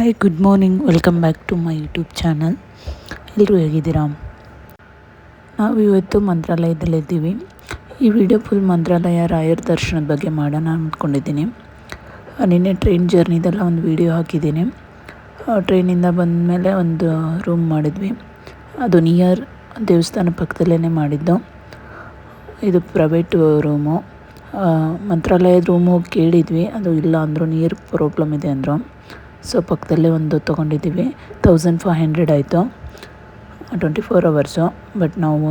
Hi good morning welcome back to my YouTube channel ಎಲ್ಲರೂ ಹೇಗಿದ್ದೀರಾ? ನಾವು ಇವತ್ತು ಮಂತ್ರಾಲಯದಲ್ಲಿದ್ದೀವಿ ಈ ವಿಡಿಯೋ ಫುಲ್ ಮಂತ್ರಾಲಯ, ರಾಯರ ದರ್ಶನದ ಬಗ್ಗೆ ಮಾಡೋಣ ಅಂದ್ಕೊಂಡಿದ್ದೀನಿ. ನಿನ್ನೆ ಟ್ರೈನ್ ಜರ್ನಿದೆಲ್ಲ ಒಂದು ವಿಡಿಯೋ ಹಾಕಿದ್ದೀನಿ. ಟ್ರೈನಿಂದ ಬಂದಮೇಲೆ ಒಂದು ರೂಮ್ ಮಾಡಿದ್ವಿ. ಅದು ನಿಯರ್ ದೇವಸ್ಥಾನ ಪಕ್ಕದಲ್ಲೇ ಮಾಡಿದ್ದು. ಇದು ಪ್ರೈವೇಟ್ ರೂಮು ಮಂತ್ರಾಲಯದ ರೂಮು ಕೇಳಿದ್ವಿ. ಅದು ಇಲ್ಲ ಅಂದರು ನೀರು ಪ್ರಾಬ್ಲಮ್ ಇದೆ ಅಂದರು. ಸೊ, ಪಕ್ಕದಲ್ಲೇ ಒಂದು ತೊಗೊಂಡಿದ್ದೀವಿ. ತೌಸಂಡ್ ಫೈವ್ ಹಂಡ್ರೆಡ್ ಆಯಿತು. ಟ್ವೆಂಟಿ ಫೋರ್ ಅವರ್ಸು ಬಟ್ ನಾವು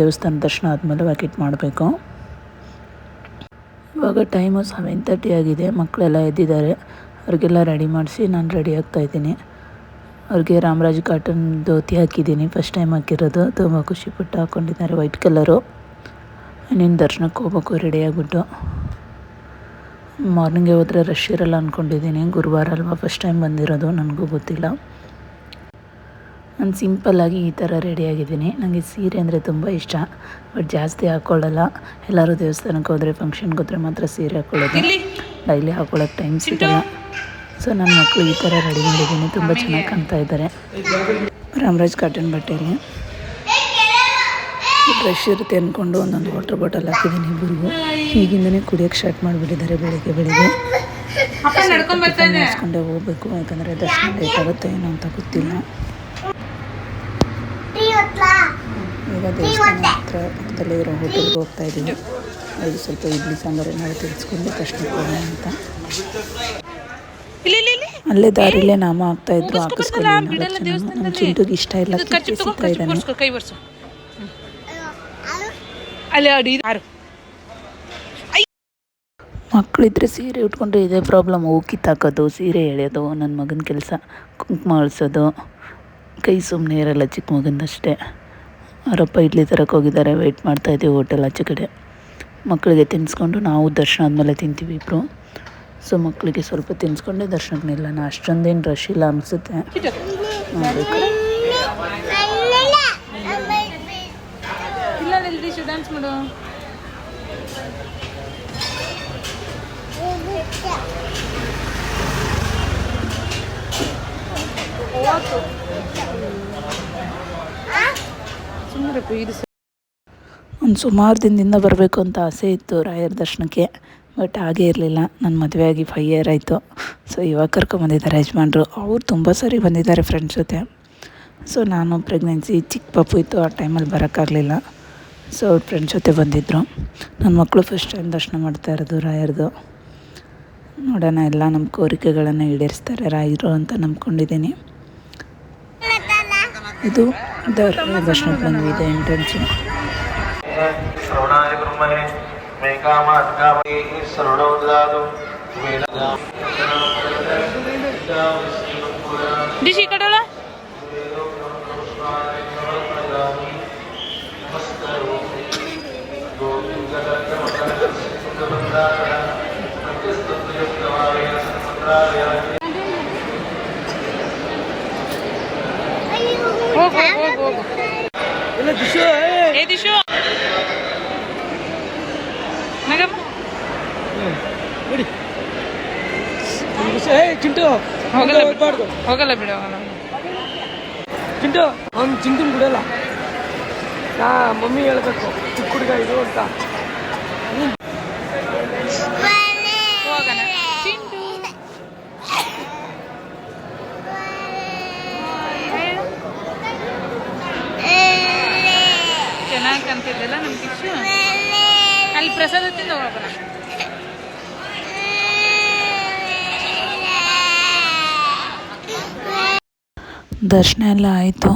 ದೇವಸ್ಥಾನ ದರ್ಶನ ಆದಮೇಲೆ ವ್ಯಾಕೆಟ್ ಮಾಡಬೇಕು. ಇವಾಗ ಟೈಮು ಸೆವೆನ್ ತರ್ಟಿ ಆಗಿದೆ. ಮಕ್ಕಳೆಲ್ಲ ಎದ್ದಿದ್ದಾರೆ. ಅವ್ರಿಗೆಲ್ಲ ರೆಡಿ ಮಾಡಿಸಿ ನಾನು ರೆಡಿ ಆಗ್ತಾಯಿದ್ದೀನಿ ಅವ್ರಿಗೆ ರಾಮರಾಜ್ ಕಾಟನ್ ಧೋತಿ ಹಾಕಿದ್ದೀನಿ. ಫಸ್ಟ್ ಟೈಮ್ ಹಾಕಿರೋದು. ತುಂಬ ಖುಷಿಪಟ್ಟು ಹಾಕ್ಕೊಂಡಿದ್ದಾರೆ ವೈಟ್ ಕಲರು ಇನ್ನೇನು ದರ್ಶನಕ್ಕೆ ಹೋಗ್ಬೇಕು ರೆಡಿ ಆಗಿಬಿಟ್ಟು. ಮಾರ್ನಿಂಗೆ ಹೋದರೆ ರಶ್ ಇರಲ್ಲ ಅಂದ್ಕೊಂಡಿದ್ದೀನಿ ಗುರುವಾರ ಅಲ್ವಾ ಫಸ್ಟ್ ಟೈಮ್ ಬಂದಿರೋದು ನನಗೂ ಗೊತ್ತಿಲ್ಲ. ನಾನು ಸಿಂಪಲ್ಲಾಗಿ ಈ ಥರ ರೆಡಿಯಾಗಿದ್ದೀನಿ ನನಗೆ ಸೀರೆ ಅಂದರೆ ತುಂಬ ಇಷ್ಟ ಬಟ್ ಜಾಸ್ತಿ ಹಾಕ್ಕೊಳ್ಳಲ್ಲ ಎಲ್ಲರೂ ದೇವಸ್ಥಾನಕ್ಕೆ ಹೋದರೆ ಫಂಕ್ಷನ್ಗೆ ಹೋದರೆ ಮಾತ್ರ ಸೀರೆ ಹಾಕ್ಕೊಳ್ಳೋದು ಡೈಲಿ ಹಾಕ್ಕೊಳ್ಳೋಕೆ ಟೈಮ್ ಸಿಗಲ್ಲ. ಸೊ ನನ್ನ ಮಕ್ಕಳು ಈ ಥರ ರೆಡಿ ಮಾಡಿದ್ದೀನಿ. ತುಂಬ ಚೆನ್ನಾಗಿ ಕಾಣ್ತಾ ಇದ್ದಾರೆ. ರಾಮರಾಜ್ ಕಾಟನ್ ಬಟ್ಟೆಯಲ್ಲಿ. ಫ್ರೆಶ್ ಇರುತ್ತೆ ಅಂದ್ಕೊಂಡು ಒಂದೊಂದು ವಾಟರ್ ಬಾಟಲ್ ಹಾಕಿದ್ದೀನಿ ಇಬ್ಬರಿಗೂ. ಈಗಿಂದನೇ ಕುಡಿಯೋಕ್ಕೆ ಸ್ಟಾರ್ಟ್ ಮಾಡಿಬಿಟ್ಟಿದ್ದಾರೆ ಬೆಳಿಗ್ಗೆ ಬೆಳಿಗ್ಗೆ. ಮಾಡಿಸ್ಕೊಂಡೆ ಹೋಗ್ಬೇಕು ಯಾಕಂದರೆ ದರ್ಶನ ಲೇಟ್ ಆಗುತ್ತೆ ಏನೋ ಅಂತ ಗೊತ್ತಿಲ್ಲ. ಈಗ ದೇವಸ್ಥಾನ ಹತ್ರ ಪಕ್ಕದಲ್ಲೇ ಇರೋ ಹೋಟೆಲ್ಗೆ ಹೋಗ್ತಾ ಇದ್ದೀವಿ ಅಲ್ಲಿ ಸ್ವಲ್ಪ ಇಡ್ಲಿ ಸಾಂಬಾರು ಏನಾದ್ರು ತಿಳಿಸ್ಕೊಂಡು ಕಷ್ಟ ಹೋಗೋಣ ಅಂತ. ಅಲ್ಲೇ ದಾರಿಲೇ ನಾಮ ಆಗ್ತಾ ಇದ್ರು ಹಾಕಿಸ್ಕೊಂಡು ನಮ್ಮ. ಚಿಂಟುಗೆ ಇಷ್ಟ ಇಲ್ಲ ಸಿಗ್ತಾ ಇದ್ದಾನೆ. ಅಲ್ಲಿ ಅಡಿ ಮಕ್ಕಳಿದ್ರೆ ಸೀರೆ ಉಟ್ಕೊಂಡ್ರೆ ಇದೇ ಪ್ರಾಬ್ಲಮ್ ಹೋಗಿ ತಾಕೋದು ಸೀರೆ ಎಳೆಯೋದು ನನ್ನ ಮಗನ ಕೆಲಸ ಕುಂಕುಮ ಅಳಿಸೋದು. ಕೈ ಸುಮ್ಮನೆ ಇರಲ್ಲ ಚಿಕ್ಕ ಮಗಂದಷ್ಟೇ ಅವರಪ್ಪ ಇಡ್ಲಿ ತರಕ್ಕೆ ಹೋಗಿದ್ದಾರೆ. ವೆಯ್ಟ್ ಮಾಡ್ತಾಯಿದ್ದೀವಿ ಹೋಟೆಲ್ ಆಚೆ ಕಡೆ. ಮಕ್ಕಳಿಗೆ ತಿನ್ನಿಸ್ಕೊಂಡು ನಾವು ದರ್ಶನ ಆದಮೇಲೆ ತಿಂತೀವಿ ಇಬ್ಬರು ಸೊ ಮಕ್ಕಳಿಗೆ ಸ್ವಲ್ಪ ತಿನ್ನಿಸ್ಕೊಂಡೇ ದರ್ಶನಕ್ಕೆ ನಿಲ್ಲೋಣ. ಅಷ್ಟೊಂದೇನು ರಶ್ ಇಲ್ಲ ಅನಿಸುತ್ತೆ. ನೋಡಬೇಕು ಇಲ್ಲ ಇಲ್ಲಿ ಡ್ಯಾನ್ಸ್ ಮಾಡು ಒಂದು ಸುಮಾರು ದಿನದಿಂದ ಬರಬೇಕು ಅಂತ ಆಸೆ ಇತ್ತು ರಾಯರ ದರ್ಶನಕ್ಕೆ, ಬಟ್ ಹಾಗೇ ಇರಲಿಲ್ಲ. ನನ್ನ ಮದುವೆ ಆಗಿ ಫೈವ್ ಇಯರ್ ಆಯಿತು. ಸೊ ಇವಾಗ ಕರ್ಕೊಂಬಂದಿದ್ದಾರೆ ಯಜಮಾನ್ರು. ಅವ್ರು ತುಂಬ ಸರಿ ಬಂದಿದ್ದಾರೆ ಫ್ರೆಂಡ್ಸ್ ಜೊತೆ. ಸೊ ನಾನು ಪ್ರೆಗ್ನೆನ್ಸಿ ಚಿಕ್ಕ ಪಾಪು ಇತ್ತು, ಆ ಟೈಮಲ್ಲಿ ಬರೋಕ್ಕಾಗಲಿಲ್ಲ. ಸೊ ಅವ್ರ ಫ್ರೆಂಡ್ಸ್ ಜೊತೆ ಬಂದಿದ್ದರು ನನ್ನ ಮಕ್ಕಳು ಫಸ್ಟ್ ಟೈಮ್ ದರ್ಶನ ಮಾಡ್ತಾ ಇರೋದು ರಾಯರದು. ನೋಡೋಣ, ಎಲ್ಲ ನಮ್ಮ ಕೋರಿಕೆಗಳನ್ನು ಈಡೇರಿಸ್ತಾರೆ ರಾಯರು ಅಂತ ನಂಬ್ಕೊಂಡಿದ್ದೀನಿ. ಇದು ದೇವರ ದರ್ಶನಕ್ಕೆ ಬಂದಿದೆ ಎಂಟ್ರೆನ್ಸು ಡಿಶಿ ಕಡಲ ಚಿಂಟು ಹೋಗಲ್ಲ ಬಿಡು. ಹೋಗಲ್ಲ ಬಿಡು. ಹೋಗಲ್ಲ ಚಿಂಟು, ಅವ್ನು ಚಿಂಟುನ್ ಬಿಡಲ್ಲ. ನಾ ಮಮ್ಮಿ ಹೇಳ್ಬೇಕು, ಚಿಕ್ಕ ಹುಡುಗ ಇದು ಅಂತ ಹೋಗೋಣ ಚಿಂಟು ಚೆನ್ನಾಗಿ ನಮ್ಗೆ ಕಿಶು ಅಲ್ಲಿ ಪ್ರಸಾದ ತಿಂದು ಹೋಗೋಣ. ದರ್ಶನ ಎಲ್ಲ ಆಯಿತು.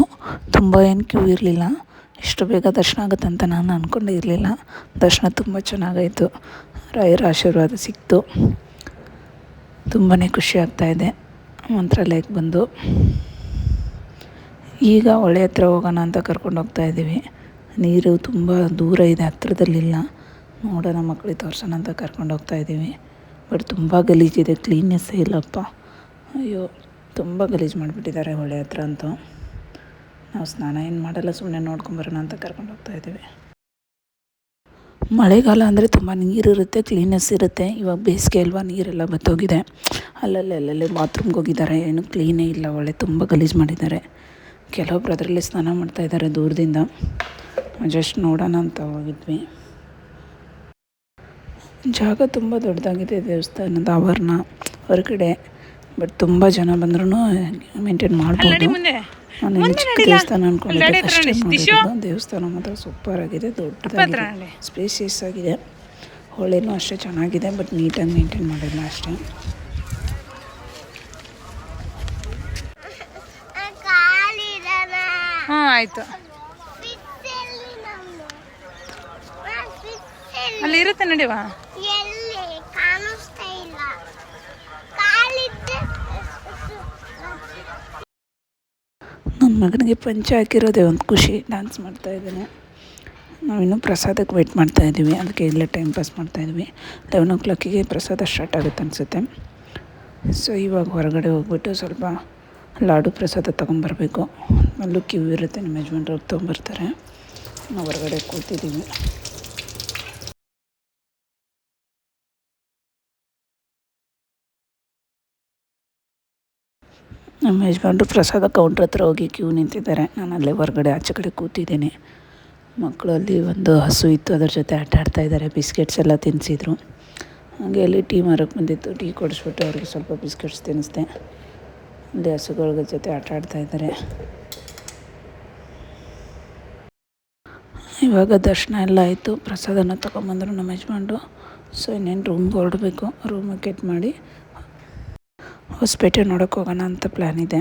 ತುಂಬ ಏನು ಕ್ಯೂ ಇರಲಿಲ್ಲ. ಇಷ್ಟು ಬೇಗ ದರ್ಶನ ಆಗುತ್ತೆ ಅಂತ ನಾನು ಅಂದ್ಕೊಂಡೇ ಇರಲಿಲ್ಲ. ದರ್ಶನ ತುಂಬ ಚೆನ್ನಾಗಾಯಿತು. ರಾಯರ ಆಶೀರ್ವಾದ ಸಿಕ್ತು. ತುಂಬಾ ಖುಷಿ ಆಗ್ತಾಯಿದೆ ಮಂತ್ರಾಲಯಕ್ಕೆ ಬಂದು. ಈಗ ಹೊಳೆ ಹತ್ರ ಹೋಗೋಣ ಅಂತ ಕರ್ಕೊಂಡು ಹೋಗ್ತಾ ಇದ್ದೀವಿ. ನೀರು ತುಂಬ ದೂರ ಇದೆ, ಹತ್ರದಲ್ಲಿಲ್ಲ. ನೋಡೋಣ ಮಕ್ಕಳಿಗೆ ತೋರ್ಸೋಣ ಅಂತ ಕರ್ಕೊಂಡು ಹೋಗ್ತಾ ಇದ್ದೀವಿ. ಬಟ್ ತುಂಬ ಗಲೀಜಿದೆ, ಕ್ಲೀನ್ನೆಸ್ಸೇ ಇಲ್ಲಪ್ಪ. ಅಯ್ಯೋ, ತುಂಬ ಗಲೀಜು ಮಾಡಿಬಿಟ್ಟಿದ್ದಾರೆ ಹೊಳೆ ಹತ್ರ ಅಂತೂ. ನಾವು ಸ್ನಾನ ಏನು ಮಾಡಲ್ಲ ಸುಮ್ಮನೆ ನೋಡ್ಕೊಂಬರೋಣ ಅಂತ ಕರ್ಕೊಂಡು ಹೋಗ್ತಾ ಇದ್ದೀವಿ. ಮಳೆಗಾಲ ಅಂದರೆ ತುಂಬ ನೀರಿರುತ್ತೆ ಕ್ಲೀನ್ನೆಸ್ ಇರುತ್ತೆ. ಇವಾಗ ಬೇಸಿಗೆ ಅಲ್ವಾ, ನೀರೆಲ್ಲ ಬತ್ತೋಗಿದೆ. ಅಲ್ಲಲ್ಲಿ ಅಲ್ಲಲ್ಲಿ ಬಾತ್ರೂಮ್ಗೆ ಹೋಗಿದ್ದಾರೆ. ಏನು ಕ್ಲೀನೇ ಇಲ್ಲ ಒಳ್ಳೆ ತುಂಬ ಗಲೀಜು ಮಾಡಿದ್ದಾರೆ. ಕೆಲವೊಬ್ರು ಅದರಲ್ಲಿ ಸ್ನಾನ ಮಾಡ್ತಾ ಇದ್ದಾರೆ ದೂರದಿಂದ. ಜಸ್ಟ್ ನೋಡೋಣ ಅಂತ ಹೋಗಿದ್ವಿ. ಜಾಗ ತುಂಬ ದೊಡ್ಡದಾಗಿದೆ ದೇವಸ್ಥಾನದ ಆವರಣ ಹೊರಗಡೆ ಬಟ್ ತುಂಬ ಜನ ಬಂದ್ರೂ ಮೇಂಟೈನ್ ಮಾಡ್ಬೋದು. ನಾನು ಚಿಕ್ಕ. ದೇವಸ್ಥಾನ ಅನ್ಕೊಂಡಿದ್ದೆ. ಅಲ್ಲಿ ಫಸ್ಟ್ ದೇವಸ್ಥಾನ ಮಾತ್ರ ಸೂಪರ್ ಆಗಿದೆ ದೊಡ್ಡದಾಗಿದೆ. ಸ್ಪೇಸಿಯಸ್ ಆಗಿದೆ. ಹೊಳೆನೂ ಅಷ್ಟೇ ಚೆನ್ನಾಗಿದೆ ಬಟ್ ನೀಟಾಗಿ ಮೇಂಟೈನ್ ಮಾಡಿಲ್ಲ ಅಷ್ಟೇ. ಆಯಿತು. ಅಲ್ಲಿ ಇರುತ್ತೆ ನಡಿವಾ ನನ್ನ ಮಗನಿಗೆ ಪಂಚ ಹಾಕಿರೋದೇ ಒಂದು ಖುಷಿ ಡ್ಯಾನ್ಸ್ ಮಾಡ್ತಾ ಇದ್ದಾನೆ. ನಾವಿನ್ನೂ ಪ್ರಸಾದಕ್ಕೆ ವೆಯ್ಟ್ ಮಾಡ್ತಾ ಇದ್ದೀವಿ, ಅದಕ್ಕೆ ಇಲ್ಲೇ ಟೈಮ್ ಪಾಸ್ ಮಾಡ್ತಾ ಇದ್ವಿ ಲೆವೆನ್ ಓ ಕ್ಲಾಕಿಗೆ ಪ್ರಸಾದ ಸ್ಟಾರ್ಟ್ ಆಗುತ್ತೆ ಅನಿಸುತ್ತೆ. ಸೊ ಇವಾಗ ಹೊರಗಡೆ ಹೋಗ್ಬಿಟ್ಟು ಸ್ವಲ್ಪ ಲಾಡು ಪ್ರಸಾದ ತೊಗೊಂಬರ್ಬೇಕು. ಅಲ್ಲೂ ಕ್ಯೂ ಇರುತ್ತೆ, ನಿಮ್ಮ ಯಜಮಾನ್ರು ತೊಗೊಂಬರ್ತಾರೆ. ನಾವು ಹೊರಗಡೆ ಕೂತಿದ್ದೀವಿ. ನಮ್ಮ ಯಜಮಾನ್ರು ಪ್ರಸಾದ ಕೌಂಟ್ರ್ ಹತ್ರ ಹೋಗಿ ಕ್ಯೂ ನಿಂತಿದ್ದಾರೆ. ನಾನು ಅಲ್ಲೇ ಹೊರಗಡೆ ಆಚೆ ಕಡೆ ಕೂತಿದ್ದೀನಿ. ಮಕ್ಕಳು ಅಲ್ಲಿ ಒಂದು ಹಸು ಇತ್ತು, ಅದ್ರ ಜೊತೆ ಆಟ ಆಡ್ತಾ ಇದ್ದಾರೆ. ಬಿಸ್ಕೆಟ್ಸ್ ಎಲ್ಲ ತಿನ್ನಿಸಿದ್ರು ಹಾಗೆ ಅಲ್ಲಿ ಟೀ ಮಾರಕ್ಕೆ ಬಂದಿತ್ತು. ಟೀ ಕೊಡಿಸ್ಬಿಟ್ಟು ಅವ್ರಿಗೆ ಸ್ವಲ್ಪ ಬಿಸ್ಕೆಟ್ಸ್ ತಿನ್ನಿಸ್ದೆ. ಅಲ್ಲಿ ಹಸುಗಳ ಜೊತೆ ಆಟ ಆಡ್ತಾ ಇದ್ದಾರೆ. ಇವಾಗ ದರ್ಶನ ಎಲ್ಲ ಆಯಿತು. ಪ್ರಸಾದನ ತೊಗೊಂಬಂದರು ನಮ್ಮ ಯಜಮಾನ್ರು. ಸೊ ಇನ್ನೇನು ರೂಮ್ಗೆ ಹೊರಡಬೇಕು. ರೂಮ್ ಕೆಟ್ ಮಾಡಿ ಹೊಸಪೇಟೆ ನೋಡೋಕೆ ಹೋಗೋಣ ಅಂತ ಪ್ಲ್ಯಾನ್ ಇದೆ.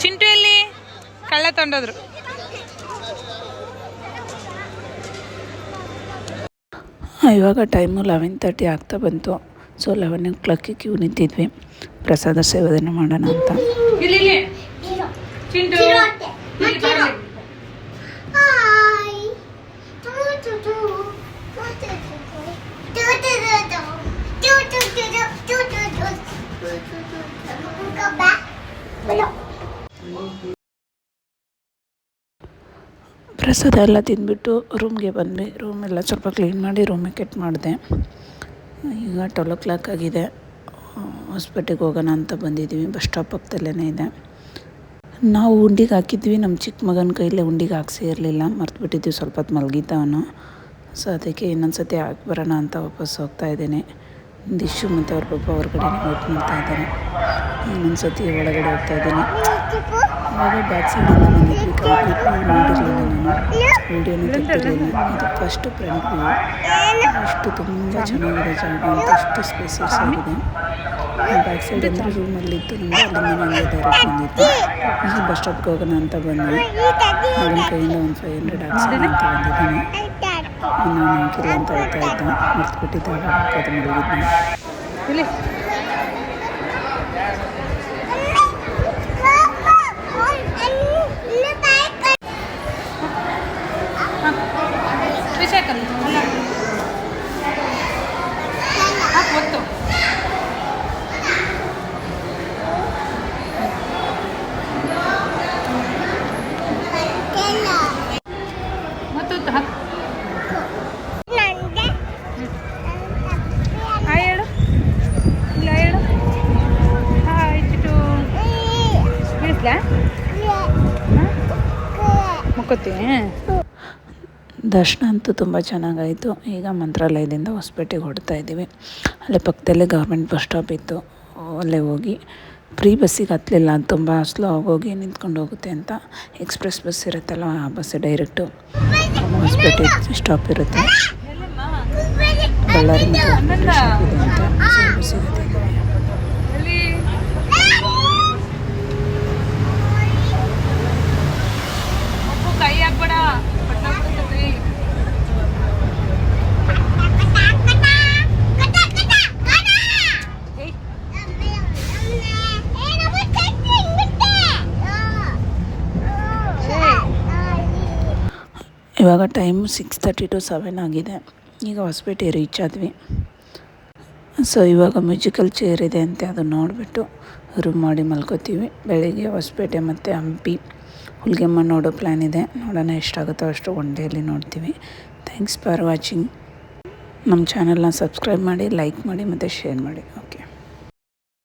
ಚಿಂಟು ಎಲ್ಲಿ ಕಳ್ಳ ತೊಗೊಂಡೋದ್ರು ಇವಾಗ ಟೈಮು ಲೆವೆನ್ ತರ್ಟಿ ಆಗ್ತಾ ಬಂತು ಸೊ ಲೆವೆನ್ ಓ ಕ್ಲಾಕಿಗೆ ಕ್ಯೂ ನಿಂತಿದ್ವಿ ಪ್ರಸಾದ ಸೇವನೆ ಮಾಡೋಣ ಅಂತ ಇಲ್ಲಿ ಪ್ರಸಾದ ಎಲ್ಲ ತಿಂದ್ಬಿಟ್ಟು ರೂಮ್ಗೆ ಬಂದ್ವಿ. ರೂಮೆಲ್ಲ ಸ್ವಲ್ಪ ಕ್ಲೀನ್ ಮಾಡಿ ರೂಮಿಗೆ ಕೆಟ್ ಮಾಡಿದೆ. ಈಗ ಟ್ವೆಲ್ ಓ ಕ್ಲಾಕ್ ಆಗಿದೆ ಹೊಸ್ಪೇಟೆಗೆ ಹೋಗೋಣ ಅಂತ ಬಂದಿದ್ದೀವಿ. ಬಸ್ ಸ್ಟಾಪ್ ಪಕ್ಕದಲ್ಲೇ ಇದೆ. ನಾವು ಉಂಡಿಗೆ ಹಾಕಿದ್ವಿ. ನಮ್ಮ ಚಿಕ್ಕ ಮಗನ ಕೈಲೇ ಉಂಡಿಗೆ ಹಾಕ್ಸಿ ಇರಲಿಲ್ಲ. ಮರ್ತುಬಿಟ್ಟಿದ್ವಿ ಸ್ವಲ್ಪ ಹೊತ್ತು ಮಲಗಿದ್ದ ಅವನು. ಸೊ ಅದಕ್ಕೆ ಇನ್ನೊಂದು ಸತಿ ಹಾಕಿ ಬರೋಣ ಅಂತ ವಾಪಸ್ ಹೋಗ್ತಾ ಇದ್ದೇನೆ. ದಿಶು ಮತ್ತು ಅವ್ರ ಪಾಪ ಹೊರಗಡೆ ವೇಟ್ ಮಾಡ್ತಾ ಇದ್ದಾರೆ. ಇನ್ನೊಂದು ಸತಿ ಒಳಗಡೆ ಹೋಗ್ತಾ ಇದ್ದೀನಿ. ಆವಾಗ ಬ್ಯಾಕ್ ಸೈಡಿಂದ ಬಂದಿದ್ವಿ ಕಂಪ್ಲೀಟ್ ನೋಡಿರಲಿಲ್ಲ ನಾನು. ವೀಡಿಯೋನೂ ತೆಗ್ದಿರಲಿಲ್ಲ. ಇದು ಫಸ್ಟು ಫ್ರಂಟ್ ಅಷ್ಟು ತುಂಬ ಚೆನ್ನಾಗಿದೆ ಜಾಗ ಅಂತ, ಅಷ್ಟು ಸ್ಪೇಸಸ್ ಆಗಿದೆ. ಬ್ಯಾಕ್ ಸೈಡ್ ಅಂದರೆ ರೂಮಲ್ಲಿದ್ದು ನಮಗೆ ಅಲ್ಲಿಂದ ನನಗೆ ಡೈರೆಕ್ಟ್ ಬಂದಿದ್ದು. ಈಗ ಬಸ್ ಸ್ಟಾಪ್ಗೆ ಹೋಗೋಣ ಅಂತ ಬಂದ್ವಿ. ಮಗನ ಕೈಯಿಂದ ಒಂದು ಫೈವ್ ಹಂಡ್ರೆಡ್ ಹಾಕ್ಸೋಣ ಅಂತ ಬಂದಿದ್ದೀನಿ. ನಾನು ಹಾಕಿಲ್ಲ ಅಂತ ಹೇಳ್ತಾ ಇದ್ದ. ಮರ್ತ್ಬಿಟ್ಟಿದ್ದೆ. ಆವಾಗ ಅದು ಮಲಗಿದ್ದೆ ತ್ರಿಶೇಖರ್ ಹಾಕಿ ಒತ್ತು ಮತ್ತು ಹಾಕಿ ಮುಕ್ಕೋತಿ ದರ್ಶನ ಅಂತೂ ತುಂಬ ಚೆನ್ನಾಗಾಯಿತು. ಈಗ ಮಂತ್ರಾಲಯದಿಂದ ಹೊಸಪೇಟೆಗೆ ಹೊಡ್ತಾ ಇದ್ದೀವಿ. ಅಲ್ಲೇ ಪಕ್ಕದಲ್ಲೇ ಗೌರ್ಮೆಂಟ್ ಬಸ್ ಸ್ಟಾಪ್ ಇತ್ತು. ಅಲ್ಲೇ ಹೋಗಿ ಫ್ರೀ ಬಸ್ಸಿಗೆ ಹತ್ತಲಿಲ್ಲ ತುಂಬ ಸ್ಲೋ ಆಗೋಗಿ ನಿಂತ್ಕೊಂಡು ಹೋಗುತ್ತೆ ಅಂತ. ಎಕ್ಸ್ಪ್ರೆಸ್ ಬಸ್ ಇರುತ್ತಲ್ಲ ಆ ಬಸ್ ಡೈರೆಕ್ಟು. ಹೊಸಪೇಟೆ ಸ್ಟಾಪ್ ಇರುತ್ತೆ. ಬಳ್ಳಾರಿ ಮತ್ತು ಹೊಸಪೇಟೆ ಸ್ಟಾಪ್ ಇದೆ ಅಂತ ಬಸ್ಸಿಗೆ ಇವಾಗ time six thirty to seven ಆಗಿದೆ. ಈಗ ಹೊಸಪೇಟೆ ರೀಚ್ ಆದ್ವಿ. ಸೊ ಇವಾಗ ಮ್ಯೂಸಿಕಲ್ ಚೇರ್ ಇದೆ ಅಂತೆ ಅದು ನೋಡಿಬಿಟ್ಟು ರೂಮ್ ಮಾಡಿ ಮಲ್ಕೋತೀವಿ. ಬೆಳಿಗ್ಗೆ ಹೊಸಪೇಟೆ ಮತ್ತು ಹಂಪಿ. ಹುಲ್ಗೆಮ್ಮ ನೋಡೋ ಪ್ಲ್ಯಾನ್ ಇದೆ. ನೋಡೋಣ ಎಷ್ಟಾಗುತ್ತೋ ಅಷ್ಟು ಒನ್ ಡೇಲಿ ನೋಡ್ತೀವಿ. ಥ್ಯಾಂಕ್ಸ್ ಫಾರ್ ವಾಚಿಂಗ್ ನಮ್ಮ ಚಾನಲ್ನ ಸಬ್ಸ್ಕ್ರೈಬ್ ಮಾಡಿ ಲೈಕ್ ಮಾಡಿ ಮತ್ತು ಶೇರ್ ಮಾಡಿ. ಓಕೆ